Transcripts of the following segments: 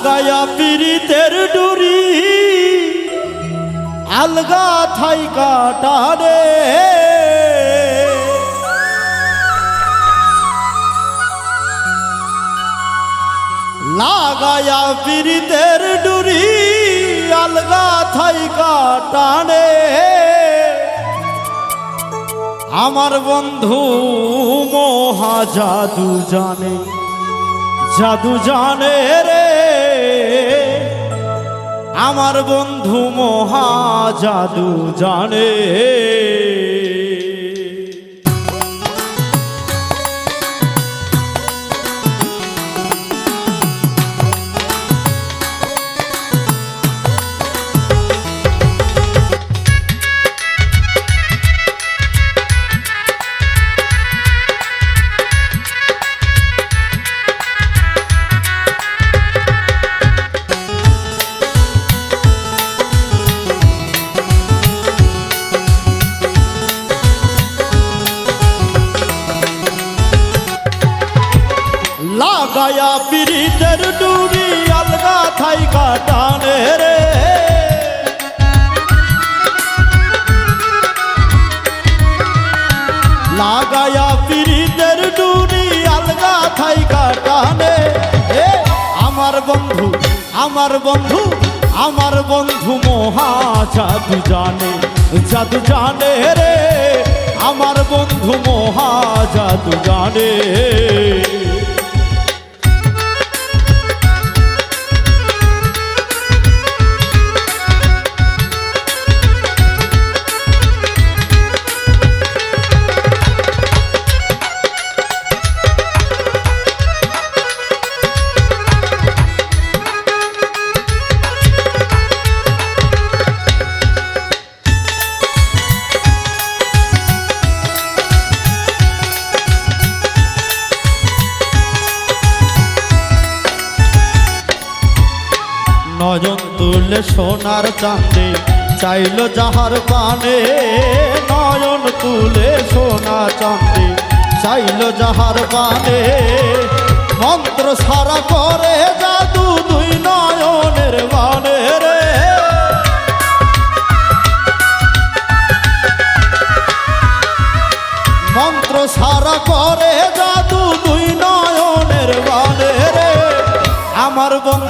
লাগায়া পিরিতের ডুরি। আলগা থাই কাটারে লাগায়া পিরিতের ডুরি, আলগা থাই কাটারে আমার বন্ধু মহা জাদু জানে জাদু জানে রে আমার বন্ধু মহা জাদু জানে। লাগায়া পিরিতের ডুরি আলগা থাই কাটানে রে লাগায়া পিরিতের ডুরি আলগা থাই কাটানে আমার বন্ধু আমার বন্ধু আমার বন্ধু মহা জাদু জানে জাদু জানে রে আমার বন্ধু মহা জাদু জানে নয়ন তুলে সোনার চাঁদে, চাইল যাহার পানে নয়ন তুলে সোনা চাঁদে, চাইল যাহার পানে মন্ত্র সারা করে জাদু দুই নয়নের বানে রে। মন্ত্র সারা করে জাদু দুই নয়নের বানে রে। আমার বন্ধু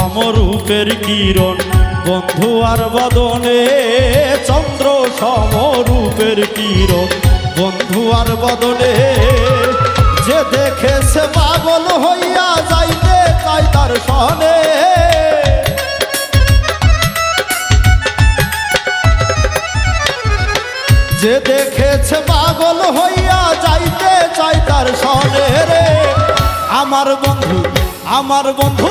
সমরূপের কিরণ, বন্ধু আর বদনে, চন্দ্র সমরূপের কিরণ, বন্ধু আর বদনে, যে দেখেছে পাগল হইয়া যাইতে চাই তার সনে যে দেখেছে পাগল হইয়া যাইতে চাই তার সনে রে। আমার বন্ধু আমার বন্ধু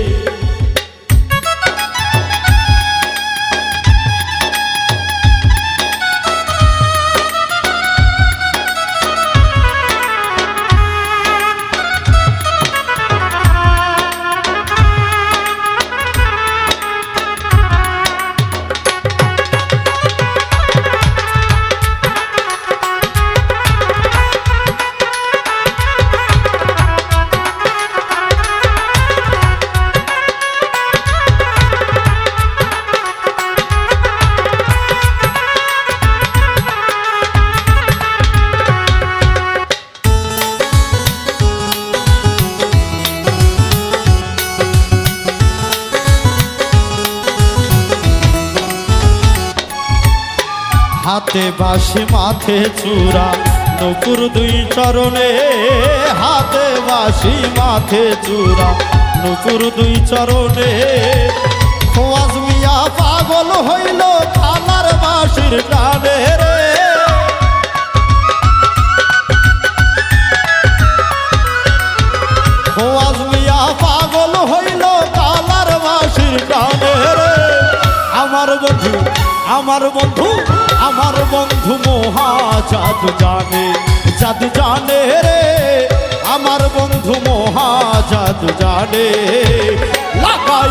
হাতে বাসি মাথে চূড়া নুপুর দুই চরণে। হাতে বাসি মাথে চূড়া নুপুর দুই চরণে। খোয়াজ মিয়া পাগল হইল কালার বাসির টানে রে। খোয়াজ মিয়া পাগল হইল কালার বাসির টানে রে। আমার বন্ধু আমার বন্ধু আমার বন্ধু মহা জাদু জানে জাদু জানে রে। আমার বন্ধু মোহা জাদু জানে লাগাইয়া